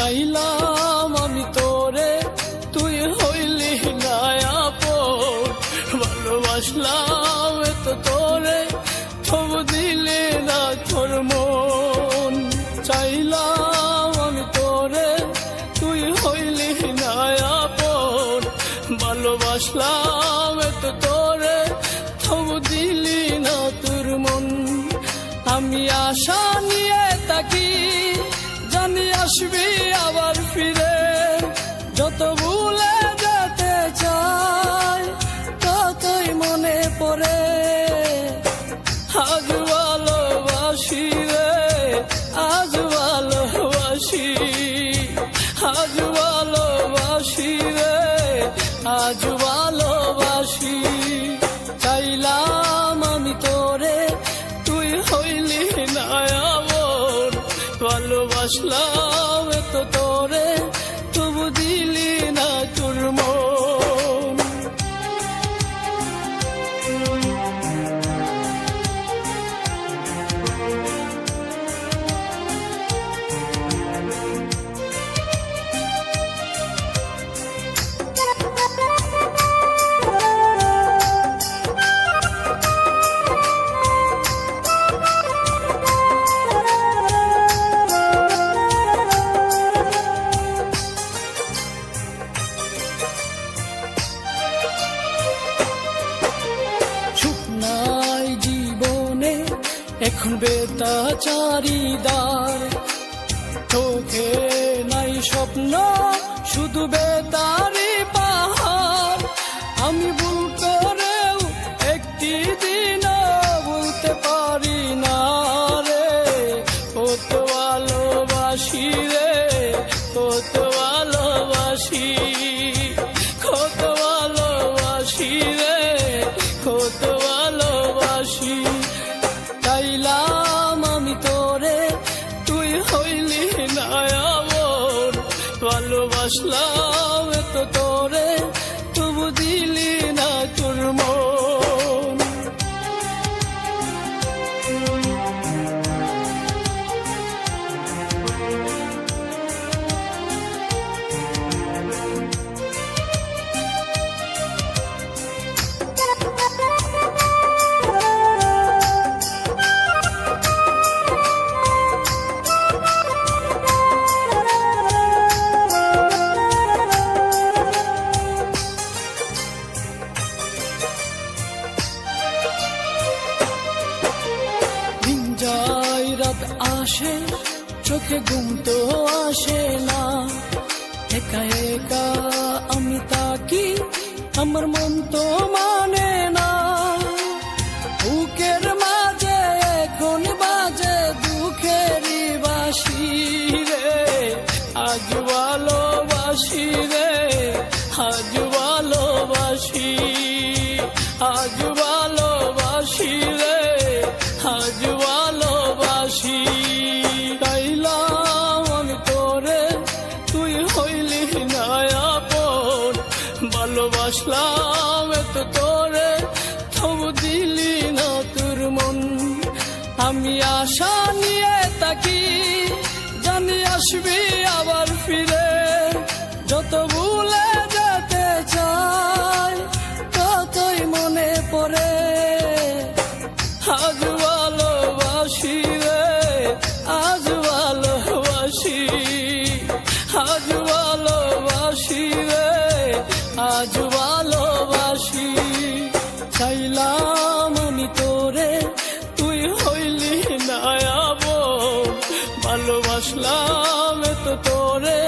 চাইলাম আমি তোরে, তুই হইলি নায়া ভালোবাসলাম তো তোরে থব দিলে না তোর মন। চাইলাম আমি তোরে, তুই হইলি নায়া ভালোবাসলাম তো তোরে থব দিলি না তোর মন। আমি আশা নিয়ে আজ ভালোবাসি রে, আজ ভালোবাসি। চাইলাম আমি তোরে, তুই হইলি না আমর ভালোবাসলাম তো তোরে এখন বেতা চারিদার চোখে নাই স্বপ্ন, শুধু বেতারি পাহাড়। আমি ভুল করেও একটি দিন বলতে পারি না রে। কত ভালোবাসি রে, কত ভালোবাসলাম তো তোরে আসে, চোখে ঘুম তো আসে না। একা একা আমি তাকি আমার মন তো মানে না। বুকের মাঝে এখন বাজে দুঃখেরই বাসি রে। আজ ভালোবাসি রে, আজ ভালোবাসি, আজ আমি আশা নিয়ে তাকি জানি আসবি আবার ফিরে। যত নাম তো তোরে